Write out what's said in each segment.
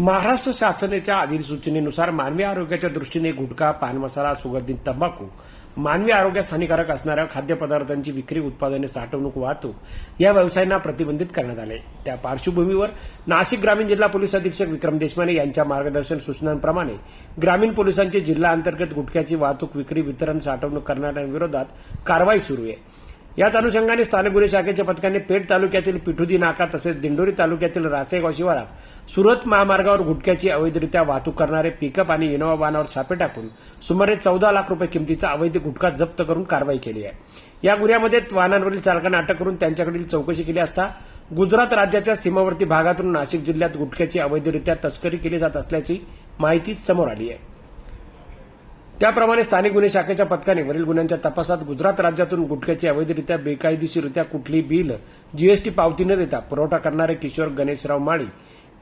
महाराष्ट्र शासनाच्या अधिसूचनेनुसार मानवी आरोग्याच्या दृष्टीने गुटखा पान मसाला सुगंधित तंबाखू मानवी आरोग्यास हानिकारक असणाऱ्या खाद्यपदार्थांची विक्री उत्पादने साठवणूक वाहतूक या व्यवसायांना प्रतिबंधित करण्यात आले. त्या पार्श्वभूमीवर नाशिक ग्रामीण जिल्हा पोलीस अधीक्षक विक्रम देशमाने यांच्या मार्गदर्शन सूचनांप्रमाणे ग्रामीण पोलिसांची जिल्हा अंतर्गत गुटख्याची वाहतूक विक्री वितरण साठवणूक करणाऱ्यांविरोधात कारवाई सुरू आहे. याच अनुषंगाने स्थानिक गुन्हे शाखेच्या पथकाने पेठ तालुक्यातील पिठुदी नाका तसेच दिंडोरी तालुक्यातील रासेगाव शिवारात सुरत महामार्गावर गुटख्याची अवैधरित्या वाहतूक करणारे पिकअप आणि इनोवा वाहनावर छापे टाकून सुमारे चौदा लाख रुपये किमतीचा अवैध गुटखा जप्त करून कारवाई केली आहे. या गुन्ह्यामध्ये वाहनांवरील चालकांना अटक करून त्यांच्याकडील चौकशी केली असता गुजरात राज्याच्या सीमावर्ती भागातून नाशिक जिल्ह्यात गुटख्याची अवैधरित्या तस्करी केली जात असल्याची माहिती समोर आली आहे. त्याप्रमाणे स्थानिक गुन्हे शाखेच्या पथकाने वरील गुन्ह्यांच्या तपासात गुजरात राज्यातून गुटख्याची अवैधरित्या बेकायदेशीररित्या कुठली बिल जीएसटी पावती न देता पुरवठा करणारे किशोर गणेशराव माळी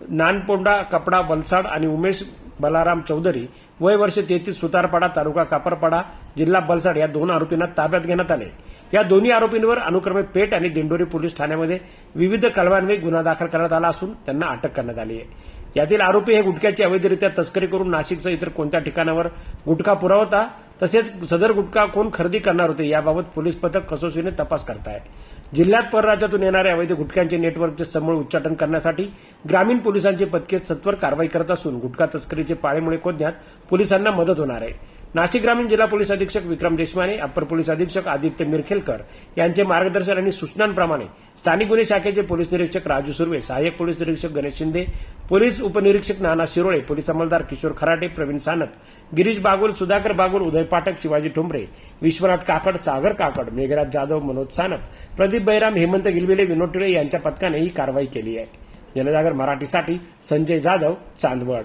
नानपोंडा कपडा वलसाड आणि उमेश बलाराम चौधरी वय वर्ष तेहतीस सुतारपाडा तालुका कापरपाडा जिल्हा बलसाड या दोन आरोपींना ताब्यात घेण्यात आले. या दोन्ही आरोपींवर अनुक्रमे पेठ आणि दिंडोरी पोलीस ठाण्यामध्ये विविध कलमान्वये गुन्हा दाखल करण्यात आला असून त्यांना अटक करण्यात आली आहे. यातील आरोपी हे गुटख्याची अवैधरित्या तस्करी करून नाशिकसह इतर कोणत्या ठिकाणावर गुटखा पुरवता तसेच सदर गुटखा कोण खरेदी करणार होते याबाबत पोलीस पथक कसोशीने तपास करत आहे जिल्ह्यात परराज्यातून येणाऱ्या अवैध गुटख्यांचे नेटवर्कचे समूळ उच्चाटन करण्यासाठी ग्रामीण पोलिसांची पथके सत्वर कारवाई करत असून गुटखा तस्करीचे पाळेमुळे खोदण्यात पोलिसांना मदत होणार आहे. नाशिक ग्रामीण जिल्हा पोलीस अधीक्षक विक्रम देशमाने अप्पर पोलीस अधीक्षक आदित्य मिरखेलकर यांचे मार्गदर्शन आणि सूचनांप्रमाणे स्थानिक गुन्हे शाखेचे पोलीस निरीक्षक राजू सुर्वे सहाय्यक पोलीस निरीक्षक गणेश शिंदे पोलीस उपनिरीक्षक नाना शिरोळे पोलीस अंमलदार किशोर खराटे प्रवीण सानप गिरीश बागुल सुधाकर बागुल उदय पाठक शिवाजी ठोंबरे विश्वनाथ काकड सागर काकड मेघराज जाधव मनोज सानप प्रदीप बैराम हेमंत गिलबिले विनोद टिळे यांच्या पथकाने ही कारवाई केली आहे. जनजागर मराठीसाठी संजय जाधव चांदवड.